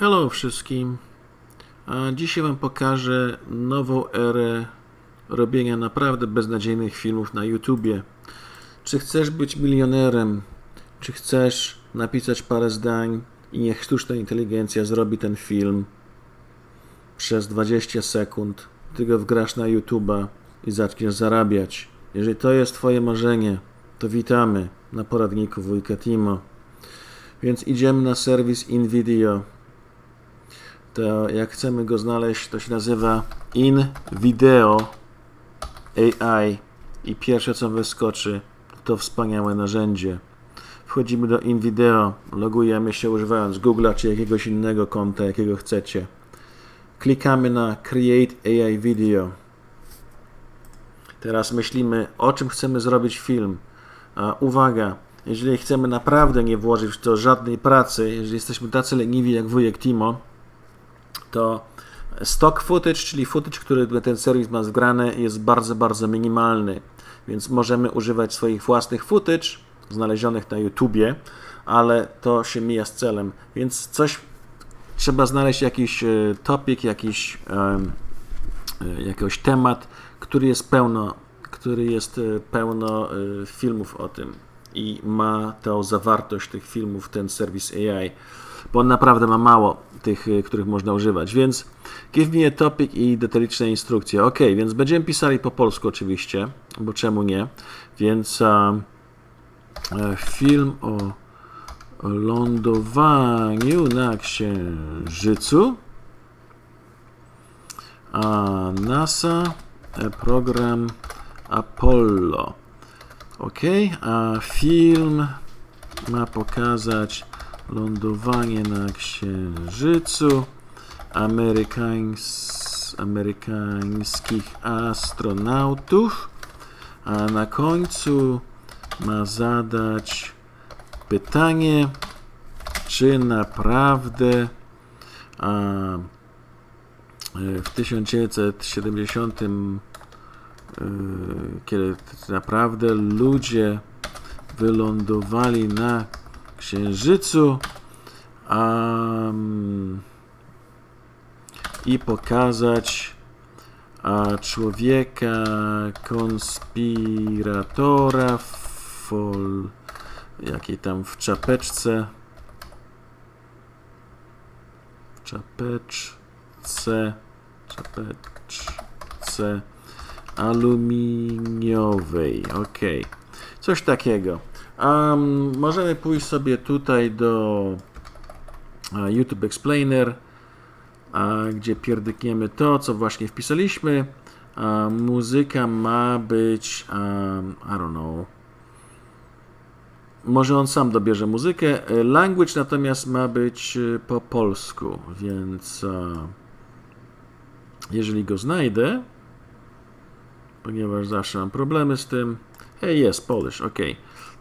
Hello wszystkim. Dzisiaj Wam pokażę nową erę robienia naprawdę beznadziejnych filmów na YouTubie. Czy chcesz być milionerem? Czy chcesz napisać parę zdań i niech sztuczna inteligencja zrobi ten film przez 20 sekund? Ty go wgrasz na YouTuba i zaczniesz zarabiać. Jeżeli to jest Twoje marzenie, to witamy na poradniku wujka Timo. Więc idziemy na serwis InVideo to jak chcemy go znaleźć, to się nazywa InVideo AI i pierwsze co wyskoczy to wspaniałe narzędzie. Wchodzimy do InVideo, logujemy się używając Google'a czy jakiegoś innego konta, jakiego chcecie. Klikamy na Create AI Video. Teraz myślimy, o czym chcemy zrobić film. A uwaga, jeżeli chcemy naprawdę nie włożyć w to żadnej pracy, jeżeli jesteśmy tacy leniwi jak wujek Timo, to stock footage, czyli footage, który ten serwis ma zgrany, jest bardzo, bardzo minimalny. Więc możemy używać swoich własnych footage znalezionych na YouTubie, ale to się mija z celem. Więc coś trzeba znaleźć jakiś e, topic, jakiś um, jakiś temat, który jest pełno, który jest e, pełno filmów o tym i ma tą zawartość tych filmów ten serwis AI, bo on naprawdę ma mało tych, y, których można używać. Więc give me a topic i detaliczne instrukcje. Ok, więc będziemy pisali po polsku oczywiście, bo czemu nie? Więc e, film o lądowaniu na Księżycu. A NASA, e, program Apollo. Ok, a film ma pokazać lądowanie na Księżycu Amerykańs, amerykańskich astronautów, a na końcu ma zadać pytanie, czy naprawdę a, w 1970 kiedy naprawdę ludzie wylądowali na Księżycu. Um, i pokazać a, człowieka konspiratora fol, jakiej tam w czapeczce. W czapeczce czapeczce aluminiowej. Ok coś takiego Um, możemy pójść sobie tutaj do uh, YouTube Explainer, gdzie pierdykniemy to, co właśnie wpisaliśmy. Muzyka ma być, um, I don't know, może on sam dobierze muzykę. E, language natomiast ma być e, po polsku, więc jeżeli go znajdę, ponieważ zawsze mam problemy z tym. Hey, jest Polish, ok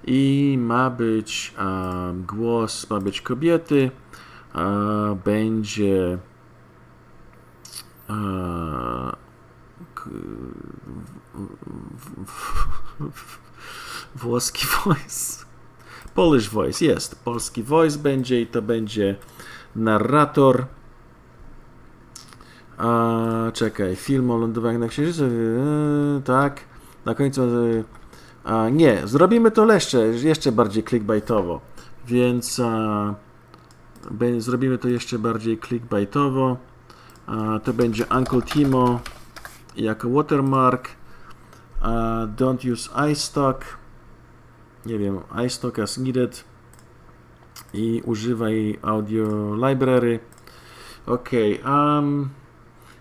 i ma być głos, ma być kobiety, będzie włoski voice. Polish voice, jest. Polski voice będzie i to będzie narrator. A, czekaj, film o lądowaniu na Księżycu. E, tak. Na końcu e, a, nie, zrobimy to jeszcze, jeszcze bardziej clickbaitowo. Więc a, be, zrobimy to jeszcze bardziej clickbaitowo. A, to będzie Uncle Timo jako watermark. A, don't use iStock. Nie wiem, iStock as needed. I używaj audio library. Ok. Um,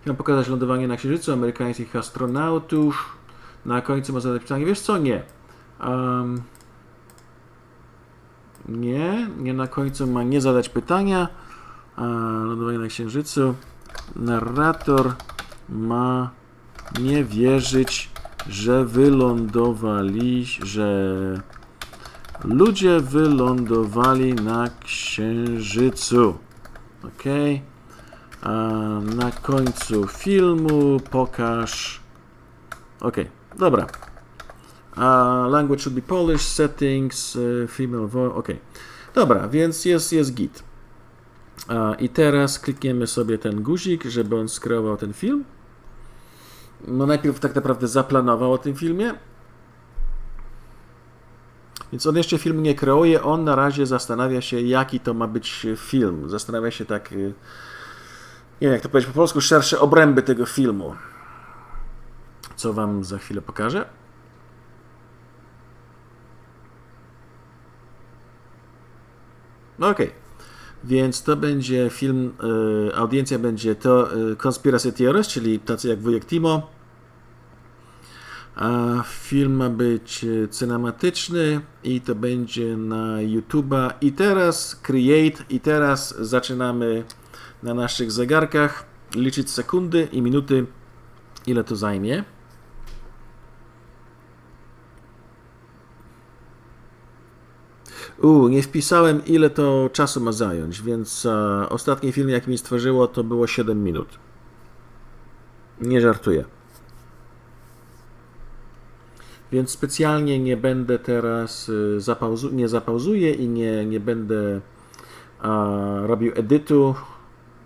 chciałem pokazać lądowanie na Księżycu amerykańskich astronautów. Na końcu ma zadać pytanie, wiesz co? Nie. Um, nie, nie na końcu ma nie zadać pytania. lądowanie na Księżycu. Narrator ma nie wierzyć, że wylądowali, że ludzie wylądowali na Księżycu. Ok. Na końcu filmu pokaż. Ok, dobra. Uh, language should be Polish, settings, uh, female voice, ok. Dobra, więc jest, jest git. A, I teraz klikniemy sobie ten guzik, żeby on skreował ten film. No najpierw tak naprawdę zaplanował o tym filmie. Więc on jeszcze film nie kreuje, on na razie zastanawia się, jaki to ma być film. Zastanawia się tak, y, nie wiem jak to powiedzieć po polsku, szersze obręby tego filmu. Co wam za chwilę pokażę. No okej. Okay. Więc to będzie film, y, audiencja będzie to y, Conspiracy Theories, czyli tacy jak wujek Timo. A film ma być y, cinematyczny i to będzie na YouTube'a. I teraz create, i teraz zaczynamy na naszych zegarkach liczyć sekundy i minuty, ile to zajmie. U, nie wpisałem ile to czasu ma zająć, więc e, ostatni film jaki mi stworzyło to było 7 minut. Nie żartuję. Więc specjalnie nie będę teraz y, zapauzu nie zapauzuję i nie, nie będę a, robił edytu,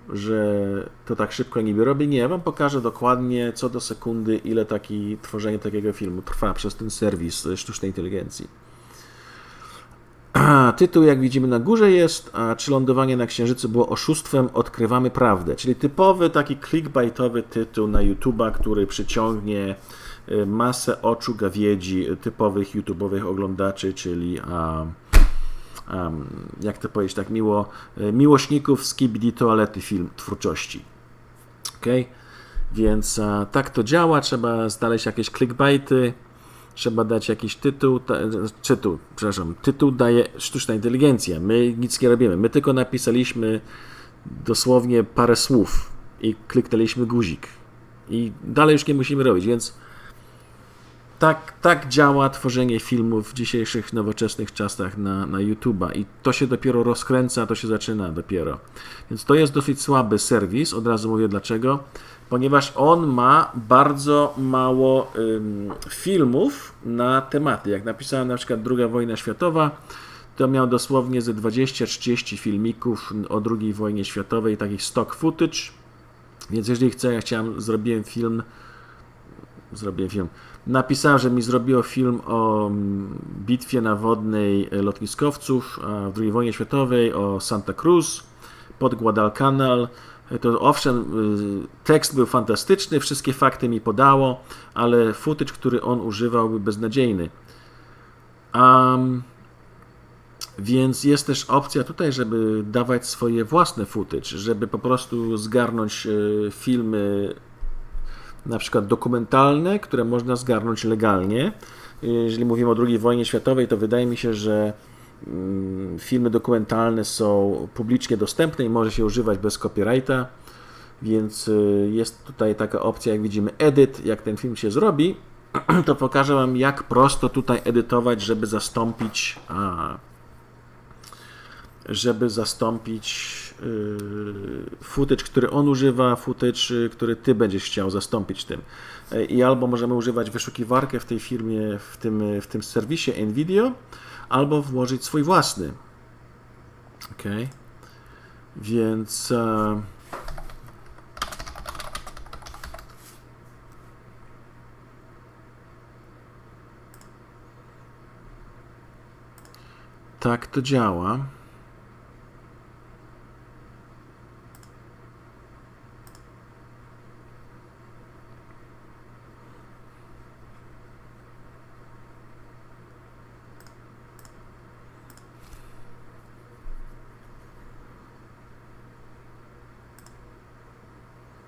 że to tak szybko niby robię. Nie, ja wam pokażę dokładnie co do sekundy, ile taki tworzenie takiego filmu trwa przez ten serwis sztucznej inteligencji. Tytuł, jak widzimy na górze jest, a czy lądowanie na Księżycu było oszustwem, odkrywamy prawdę. Czyli typowy taki clickbaitowy tytuł na YouTube'a, który przyciągnie y, masę oczu gawiedzi typowych YouTube'owych oglądaczy, czyli a, a, jak to powiedzieć tak miło, y, miłośników skibidi toalety film twórczości. ok? Więc a, tak to działa, trzeba znaleźć jakieś clickbaity, trzeba dać jakiś tytuł, tytuł, przepraszam, tytuł daje sztuczna inteligencja. My nic nie robimy. My tylko napisaliśmy dosłownie parę słów i kliknęliśmy guzik. I dalej już nie musimy robić, więc tak, tak działa tworzenie filmów w dzisiejszych nowoczesnych czasach na, na YouTube'a i to się dopiero rozkręca, to się zaczyna dopiero. Więc to jest dosyć słaby serwis, od razu mówię dlaczego ponieważ on ma bardzo mało ym, filmów na tematy. Jak napisałem na przykład II wojna światowa, to miał dosłownie ze 20-30 filmików o II wojnie światowej, takich stock footage. Więc jeżeli chcę, ja chciałem, zrobiłem film, zrobiłem film, napisałem, że mi zrobiło film o bitwie na wodnej lotniskowców w II wojnie światowej, o Santa Cruz pod Guadalcanal, to owszem, y, tekst był fantastyczny, wszystkie fakty mi podało, ale footage, który on używał, był beznadziejny. Um, więc jest też opcja tutaj, żeby dawać swoje własne footage, żeby po prostu zgarnąć y, filmy na przykład dokumentalne, które można zgarnąć legalnie. Jeżeli mówimy o II wojnie światowej, to wydaje mi się, że filmy dokumentalne są publicznie dostępne i może się używać bez copyrighta, więc y, jest tutaj taka opcja, jak widzimy, edit, jak ten film się zrobi, to pokażę Wam, jak prosto tutaj edytować, żeby zastąpić a, żeby zastąpić yy, footage, który on używa, footage, który Ty będziesz chciał zastąpić tym. I albo możemy używać wyszukiwarkę w tej firmie, w tym, w tym serwisie NVIDIA, albo włożyć swój własny. Ok, więc. E, tak to działa.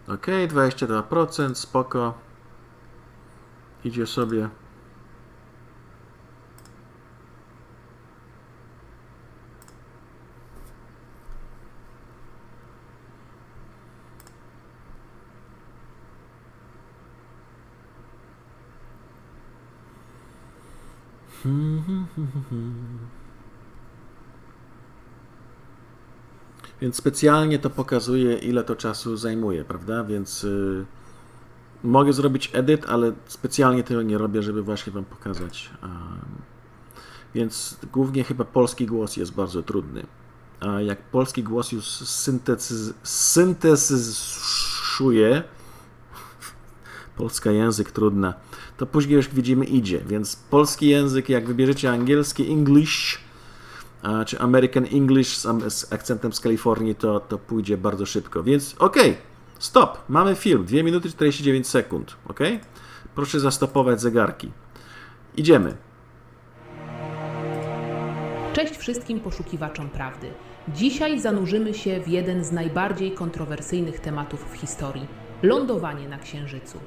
Ok, 22%, spoko. Idzie sobie. Więc specjalnie to pokazuje, ile to czasu zajmuje, prawda? Więc y, mogę zrobić edyt, ale specjalnie tego nie robię, żeby właśnie Wam pokazać. więc głównie chyba polski głos jest bardzo trudny. a jak polski głos już syntetyz- syntezyzuje, polska język trudna, to później już widzimy idzie, więc polski język, jak wybierzecie angielski English, czy American English z, z akcentem z Kalifornii, to, to pójdzie bardzo szybko. Więc okej, stop, mamy film, 2 minuty 49 sekund, ok? Proszę zastopować zegarki. Idziemy. Cześć wszystkim poszukiwaczom prawdy. Dzisiaj zanurzymy się w jeden z najbardziej kontrowersyjnych tematów w historii lądowanie na Księżycu.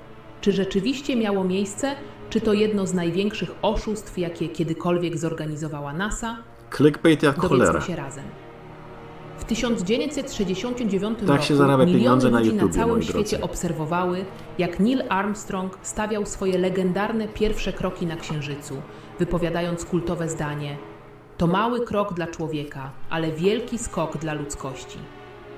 Czy rzeczywiście miało miejsce? Czy to jedno z największych oszustw, jakie kiedykolwiek zorganizowała NASA? Clickbait jak cholera. się razem. W 1969 Tak roku zarabia miliony na ludzi YouTubie, na całym świecie obserwowały, jak Neil Armstrong stawiał swoje legendarne pierwsze kroki na Księżycu, wypowiadając kultowe zdanie: To mały krok dla człowieka, ale wielki skok dla ludzkości.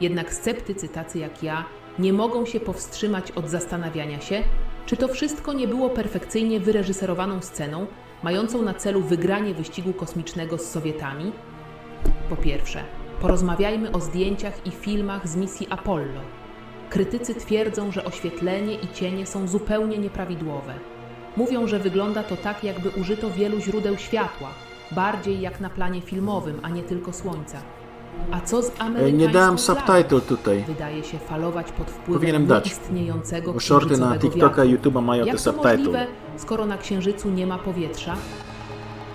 Jednak sceptycy tacy jak ja nie mogą się powstrzymać od zastanawiania się, czy to wszystko nie było perfekcyjnie wyreżyserowaną sceną, mającą na celu wygranie wyścigu kosmicznego z Sowietami, po pierwsze, porozmawiajmy o zdjęciach i filmach z misji Apollo. Krytycy twierdzą, że oświetlenie i cienie są zupełnie nieprawidłowe. Mówią, że wygląda to tak, jakby użyto wielu źródeł światła, bardziej jak na planie filmowym, a nie tylko słońca. A co z amerykańską Nie dałem subtitle tutaj. Wydaje się falować pod wpływem Powinienem dać. nieistniejącego Bo shorty na TikToka i. YouTube'a mają te to subtitle. możliwe, skoro na Księżycu nie ma powietrza?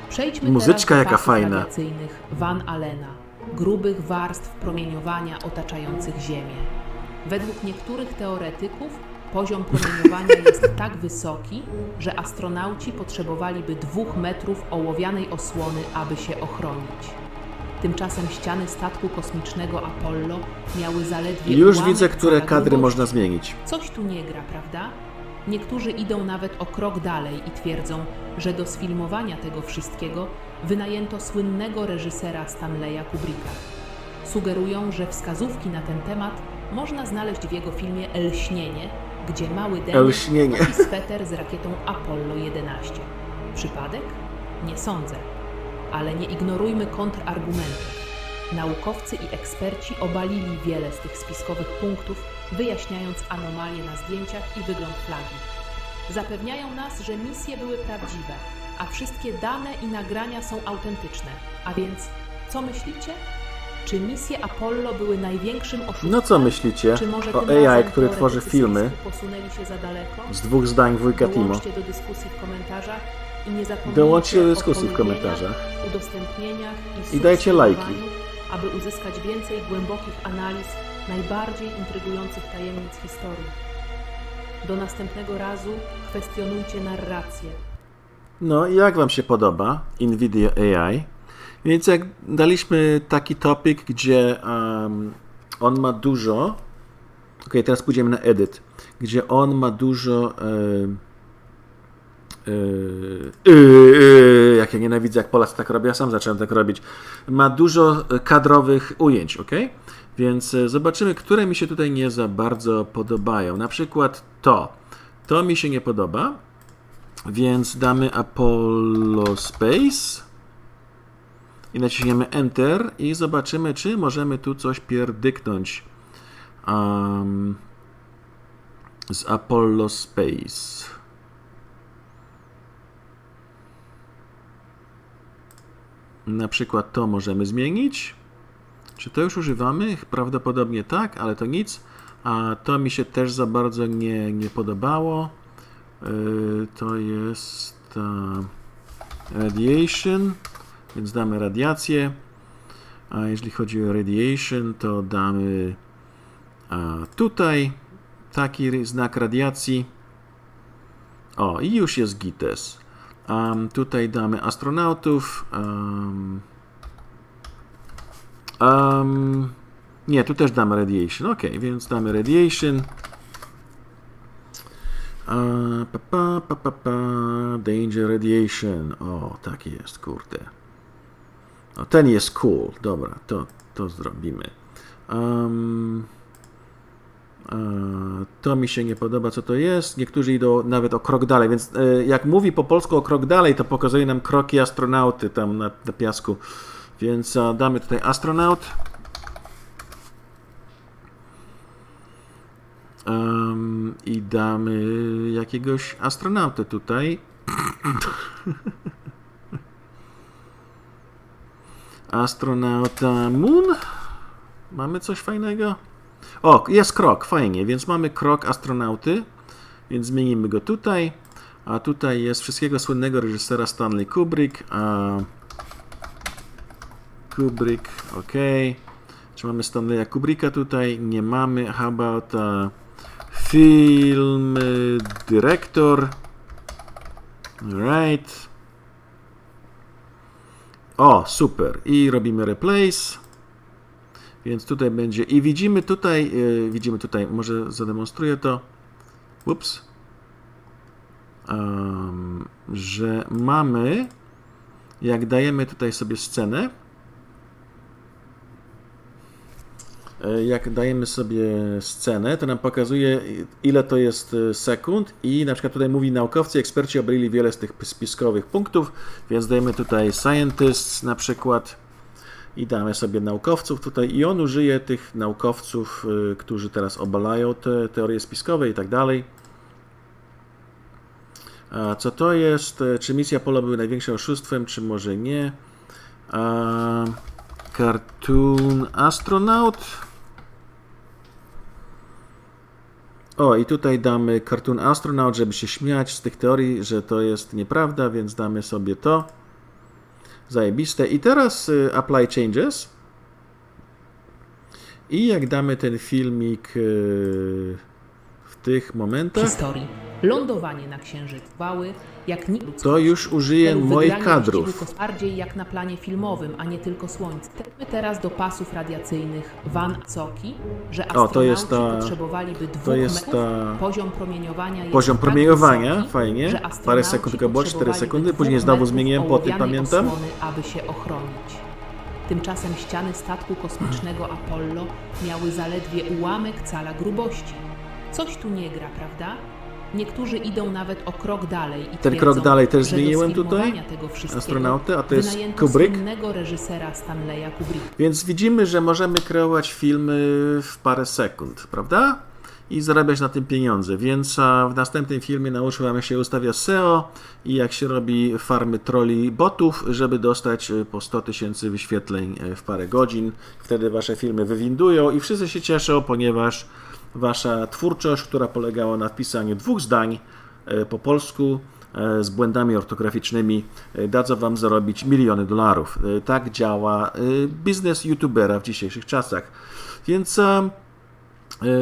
Przejdźmy Muzyczka teraz do jaka pasów fajna. radiacyjnych Van Allena, grubych warstw promieniowania otaczających Ziemię. Według niektórych teoretyków poziom promieniowania jest tak wysoki, że astronauci potrzebowaliby dwóch metrów ołowianej osłony, aby się ochronić. Tymczasem ściany statku kosmicznego Apollo miały zaledwie Już widzę, które kadry można zmienić. Coś tu nie gra, prawda? Niektórzy idą nawet o krok dalej i twierdzą, że do sfilmowania tego wszystkiego wynajęto słynnego reżysera Stanleya Kubricka. Sugerują, że wskazówki na ten temat można znaleźć w jego filmie Elśnienie, gdzie mały Elśnienie. nosi sweter z rakietą Apollo 11. Przypadek? Nie sądzę. Ale nie ignorujmy kontrargumentów. Naukowcy i eksperci obalili wiele z tych spiskowych punktów, wyjaśniając anomalie na zdjęciach i wygląd flagi. Zapewniają nas, że misje były prawdziwe, a wszystkie dane i nagrania są autentyczne. A więc, co myślicie? Czy misje Apollo były największym oszustwem? No co myślicie Czy może o AI, który tworzy filmy posunęli się za daleko? z dwóch zdań wujka Timo? Do dyskusji w komentarzach i nie zapomnijcie Dołączcie do dyskusji w komentarzach. udostępnieniach i, I dajcie lajki. aby uzyskać więcej głębokich analiz najbardziej intrygujących tajemnic historii. Do następnego razu kwestionujcie narrację. No i jak Wam się podoba NVIDIA AI? Więc jak daliśmy taki topik, gdzie um, on ma dużo. Ok, teraz pójdziemy na edit, gdzie on ma dużo. Yy, yy, jak ja nienawidzę, jak Polacy tak robią, ja sam zacząłem tak robić. Ma dużo kadrowych ujęć, ok? Więc e, zobaczymy, które mi się tutaj nie za bardzo podobają. Na przykład to. To mi się nie podoba, więc damy Apollo Space i naciśniemy Enter i zobaczymy, czy możemy tu coś pierdyknąć um, z Apollo Space. Na przykład to możemy zmienić. Czy to już używamy? Prawdopodobnie tak, ale to nic. A to mi się też za bardzo nie, nie podobało. Yy, to jest e, radiation, więc damy radiację. A jeżeli chodzi o radiation, to damy tutaj taki znak radiacji. O, i już jest GITES. Um, tutaj damy astronautów. Um, um, nie, tu też damy radiation. Ok, więc damy radiation. A, pa, pa, pa, pa, pa, danger radiation. O, tak jest, kurde. O, ten jest cool. Dobra, to, to zrobimy. Um, to mi się nie podoba, co to jest. Niektórzy idą nawet o krok dalej, więc e, jak mówi po polsku o krok dalej, to pokazuje nam kroki astronauty tam na, na piasku Więc damy tutaj astronaut. Em, I damy jakiegoś astronautę tutaj. Astronauta Moon. Mamy coś fajnego? O, jest krok, fajnie, więc mamy krok astronauty, więc zmienimy go tutaj. A tutaj jest wszystkiego słynnego reżysera Stanley Kubrick. A Kubrick, ok. Czy mamy Stanleya Kubricka tutaj? Nie mamy. How about uh, film y, director? Right. O, super. I robimy replace. Więc tutaj będzie. I widzimy tutaj, y, widzimy tutaj, może zademonstruję to. Ups. Em, że mamy, jak dajemy tutaj sobie scenę, e, jak dajemy sobie scenę, to nam pokazuje ile to jest e, sekund i na przykład tutaj mówi naukowcy, eksperci obrali wiele z tych spiskowych punktów, więc dajemy tutaj scientists na przykład i damy sobie naukowców tutaj i on użyje tych naukowców, y, którzy teraz obalają te teorie spiskowe i tak dalej. A co to jest? E, Czy misja Apollo były największym oszustwem, czy może nie? A, Cartoon Astronaut. O, i tutaj damy Cartoon Astronaut, żeby się śmiać z tych teorii, że to jest nieprawda, więc damy sobie to. Zajebiste. I teraz y, Apply Changes. I jak damy ten filmik y, tych momentach, historii. Lądowanie na Księżycu. Wały, jak nikt to już użyję moich kadrów. Bardziej jak na planie filmowym, a nie tylko Słońce. Teśmy teraz do pasów radiacyjnych Van Soki, że to astronauci jest ta- potrzebowaliby dwóch to jest ta- Poziom promieniowania jest Poziom promieniowania, wysoki, fajnie. Parę sekund, tylko było 4 potrzebowaliby sekundy, później znowu zmieniłem ołowianej pamiętam. osłony, aby się ochronić. Tymczasem ściany statku kosmicznego Apollo miały zaledwie ułamek cala grubości. Coś tu nie gra, prawda? Niektórzy idą nawet o krok dalej i Ten krok dalej też zmieniłem tutaj? Astronautę, a to jest Kubrick? reżysera Stanleya Kubricka. Więc widzimy, że możemy kreować filmy w parę sekund, prawda? I zarabiać na tym pieniądze. Więc w następnym filmie nauczył Wam jak się ustawia SEO i jak się robi farmy troli botów, żeby dostać e, po 100 tysięcy wyświetleń e, w parę godzin. Wtedy Wasze filmy wywindują i wszyscy się cieszą, ponieważ Wasza twórczość, która polegała na wpisaniu dwóch zdań e, po polsku, e, z błędami ortograficznymi e, dadzą Wam zarobić miliony dolarów. Tak działa biznes youtubera w dzisiejszych czasach. Więc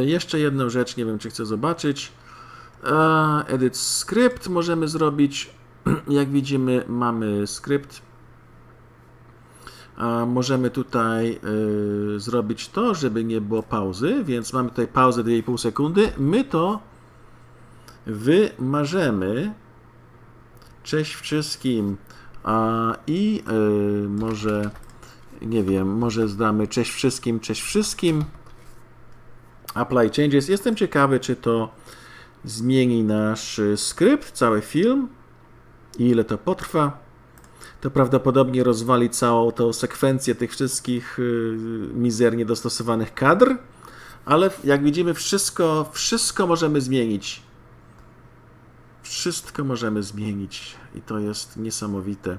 jeszcze jedną rzecz, nie wiem czy chcę zobaczyć. Edit script możemy zrobić. Jak widzimy, mamy skrypt. A możemy tutaj y, zrobić to, żeby nie było pauzy, więc mamy tutaj pauzę 2,5 sekundy. My to wymarzymy. Cześć wszystkim. A, I y, może, nie wiem, może zdamy cześć wszystkim, cześć wszystkim. Apply changes. Jestem ciekawy, czy to zmieni nasz y, skrypt, cały film i ile to potrwa. To prawdopodobnie rozwali całą tą sekwencję tych wszystkich y, mizernie dostosowanych kadr, ale jak widzimy, wszystko, wszystko możemy zmienić. Wszystko możemy zmienić i to jest niesamowite.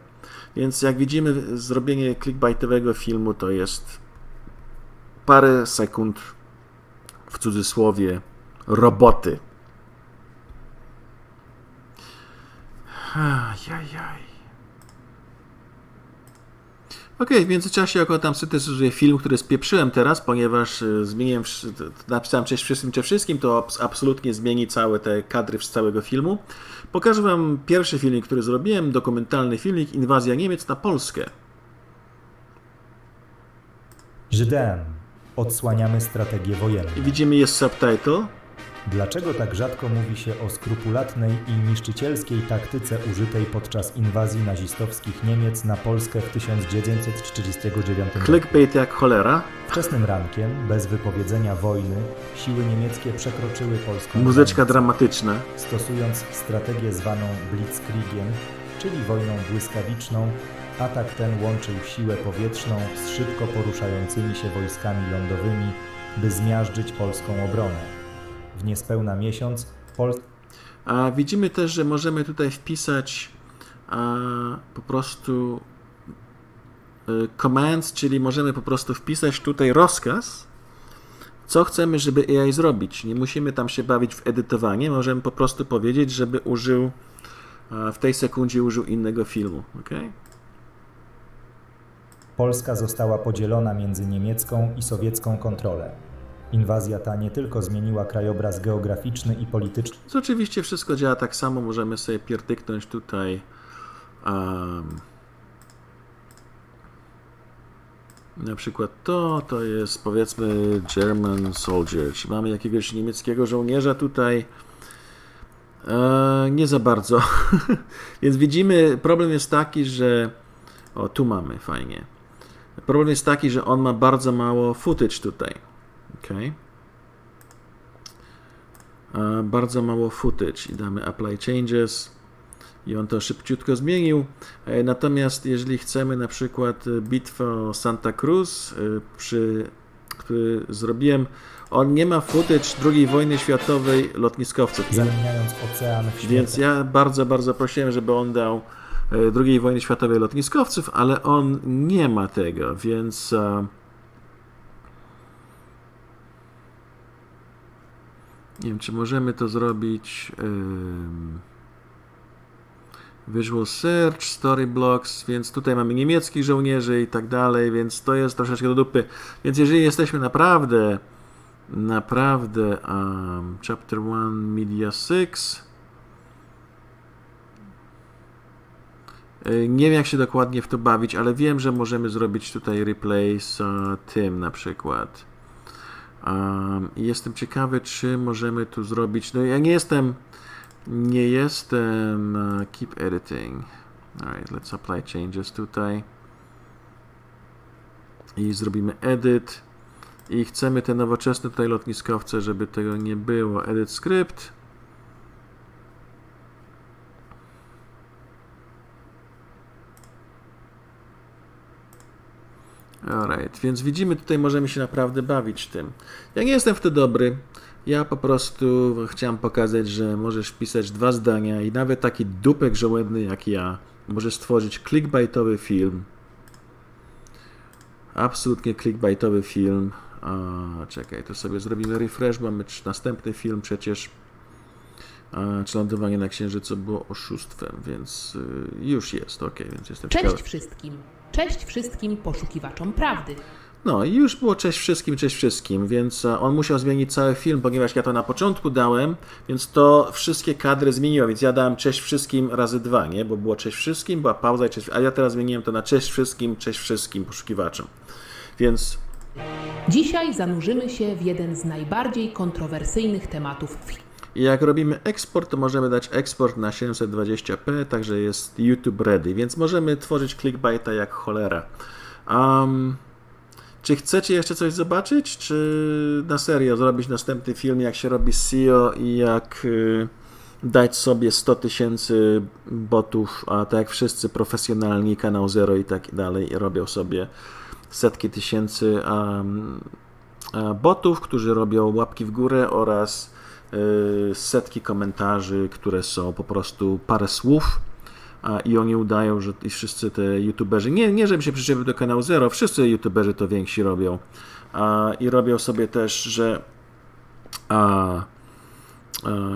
Więc jak widzimy, zrobienie clickbaitowego filmu to jest parę sekund w cudzysłowie roboty. Ajajaj. Okej, w międzyczasie jako tam syntezyzuję film, który spieprzyłem teraz, ponieważ y, zmieniłem, napisałem cześć wszystkim czy wszystkim, to abs- absolutnie zmieni całe te kadry z całego filmu. Pokażę Wam pierwszy filmik, który zrobiłem, dokumentalny filmik Inwazja Niemiec na Polskę. Żydem. Odsłaniamy strategię wojenną. I widzimy jest subtitle. Dlaczego tak rzadko mówi się o skrupulatnej i niszczycielskiej taktyce użytej podczas inwazji nazistowskich Niemiec na Polskę w 1939 roku? Clickbait jak cholera. Wczesnym rankiem, bez wypowiedzenia wojny, siły niemieckie przekroczyły polską Muzyczka dramatyczna. stosując strategię zwaną blitzkriegiem, czyli wojną błyskawiczną, Atak ten łączył siłę powietrzną z szybko poruszającymi się wojskami lądowymi, by zmiażdżyć polską obronę. W niespełna miesiąc Pol A widzimy też, że możemy tutaj wpisać a, po prostu y, commands, czyli możemy po prostu wpisać tutaj rozkaz, co chcemy, żeby AI zrobić. Nie musimy tam się bawić w edytowanie, możemy po prostu powiedzieć, żeby użył a, w tej sekundzie użył innego filmu. Okay? Polska została podzielona między niemiecką i sowiecką kontrolę. Inwazja ta nie tylko zmieniła krajobraz geograficzny i polityczny, To oczywiście wszystko działa tak samo, możemy sobie pierdyknąć tutaj um, na przykład to, to jest powiedzmy German soldier, czy mamy jakiegoś niemieckiego żołnierza tutaj e, nie za bardzo, więc widzimy, problem jest taki, że o, tu mamy, fajnie. Problem jest taki, że on ma bardzo mało footage tutaj, e, bardzo mało footage i damy apply changes i on to szybciutko zmienił. E, Natomiast jeżeli chcemy na przykład e, bitwę o Santa Cruz, e, przy, który zrobiłem, on nie ma footage II wojny światowej lotniskowców. Zamieniając ocean w Więc świetę. ja bardzo, bardzo prosiłem, żeby on dał II wojny światowej lotniskowców, ale on nie ma tego, więc nie wiem, czy możemy to zrobić Visual Search, Story Blocks, więc tutaj mamy niemieckich żołnierzy i tak dalej, więc to jest troszeczkę do dupy. Więc jeżeli jesteśmy naprawdę naprawdę um, Chapter 1 Media 6 Y, Nie wiem, jak się dokładnie w to bawić, ale wiem, że możemy zrobić tutaj replay z e, tym na przykład. Jestem ciekawy, czy możemy tu zrobić. No, ja nie jestem. Nie jestem. e, keep editing. Alright, let's apply changes tutaj. I zrobimy edit. I chcemy te nowoczesne tutaj lotniskowce, żeby tego nie było. Edit script. Alright, więc widzimy, tutaj możemy się naprawdę bawić tym. Ja nie jestem w to dobry. Ja po prostu chciałem pokazać, że możesz pisać dwa zdania i nawet taki dupek żołędny jak ja może stworzyć clickbaitowy film. Absolutnie clickbaitowy film. A, czekaj, to sobie zrobimy refresh, mamy następny film przecież. A, czy lądowanie na Księżycu było oszustwem, więc y, już jest, ok, więc jestem Cześć ciekawy. wszystkim. Cześć wszystkim poszukiwaczom prawdy. No i już było cześć wszystkim, cześć wszystkim, więc e, on musiał zmienić cały film, ponieważ ja to na początku dałem, więc to wszystkie kadry zmieniło, więc ja dałem cześć wszystkim razy dwa, nie? Bo było cześć wszystkim, była pauza i cześć, a ja teraz zmieniłem to na cześć wszystkim, cześć wszystkim poszukiwaczom. Więc Dzisiaj zanurzymy się w jeden z najbardziej kontrowersyjnych tematów w jak robimy eksport, to możemy dać eksport na 720p, także jest YouTube ready, więc możemy tworzyć clickbaita jak cholera. Um, czy chcecie jeszcze coś zobaczyć, czy na serio zrobić następny film, jak się robi SEO i jak y, dać sobie 100 tysięcy botów, a tak jak wszyscy profesjonalni, kanał Zero i tak dalej, robią sobie setki tysięcy um, botów, którzy robią łapki w górę oraz setki komentarzy, które są po prostu parę słów a, i oni udają, że i wszyscy te youtuberzy, nie, nie żebym się przyczepił do kanału Zero, wszyscy youtuberzy to więksi robią i robią sobie też, że a,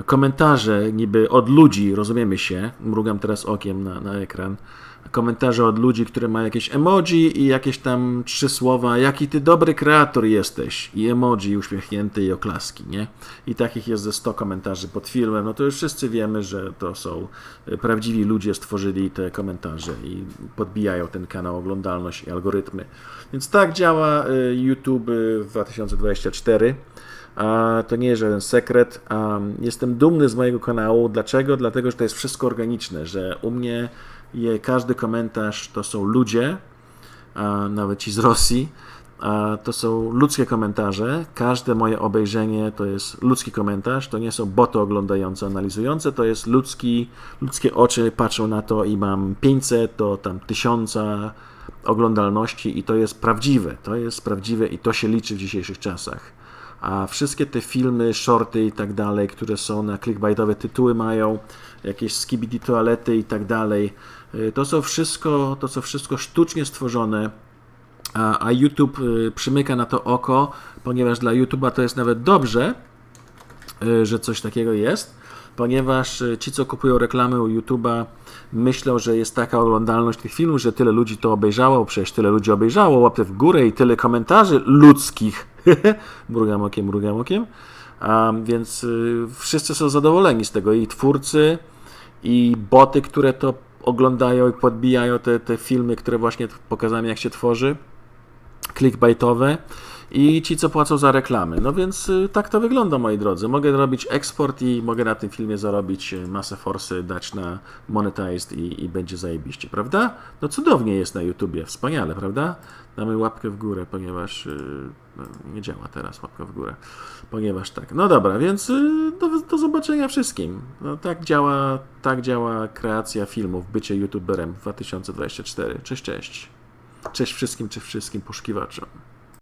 komentarze niby od ludzi, rozumiemy się, mrugam teraz okiem na, na ekran, komentarze od ludzi, które mają jakieś emoji i jakieś tam trzy słowa, jaki ty dobry kreator jesteś i emoji uśmiechnięte i oklaski, nie? I takich jest ze 100 komentarzy pod filmem, no to już wszyscy wiemy, że to są y, prawdziwi ludzie stworzyli te komentarze i podbijają ten kanał oglądalność i algorytmy. Więc tak działa y, YouTube y, w 2024. To nie jest żaden sekret. Jestem dumny z mojego kanału. Dlaczego? Dlatego, że to jest wszystko organiczne, że u mnie każdy komentarz to są ludzie, nawet ci z Rosji. to są ludzkie komentarze. Każde moje obejrzenie to jest ludzki komentarz, to nie są boty oglądające, analizujące, to jest ludzki, ludzkie oczy patrzą na to i mam 500 do tam 1000 oglądalności i to jest prawdziwe, to jest prawdziwe i to się liczy w dzisiejszych czasach. A wszystkie te filmy, shorty i tak dalej, które są na clickbaitowe tytuły mają, jakieś skibidi toalety i tak dalej, y, to są wszystko, to są wszystko sztucznie stworzone, a, a YouTube y, przymyka na to oko, ponieważ dla YouTube'a to jest nawet dobrze, y, że coś takiego jest, ponieważ ci, co kupują reklamy u YouTube'a, myślą, że jest taka oglądalność tych filmów, że tyle ludzi to obejrzało, przecież tyle ludzi obejrzało, łapy w górę i tyle komentarzy ludzkich. mrugam okiem, mrugam okiem. A, więc y, wszyscy są zadowoleni z tego i twórcy, i boty, które to oglądają i podbijają te, te filmy, które właśnie pokazałem, jak się tworzy clickbaitowe i ci, co płacą za reklamy. No więc y, tak to wygląda, moi drodzy. Mogę robić eksport i mogę na tym filmie zarobić y, masę forsy, dać na monetized i, i będzie zajebiście, prawda? No cudownie jest na YouTubie, wspaniale, prawda? Damy łapkę w górę, ponieważ y, no, nie działa teraz łapka w górę, ponieważ tak. No dobra, więc y, do, do zobaczenia wszystkim. No, tak, działa, tak działa kreacja filmów, bycie YouTuberem w 2024. Cześć, cześć. Cześć wszystkim, cześć wszystkim poszukiwaczom.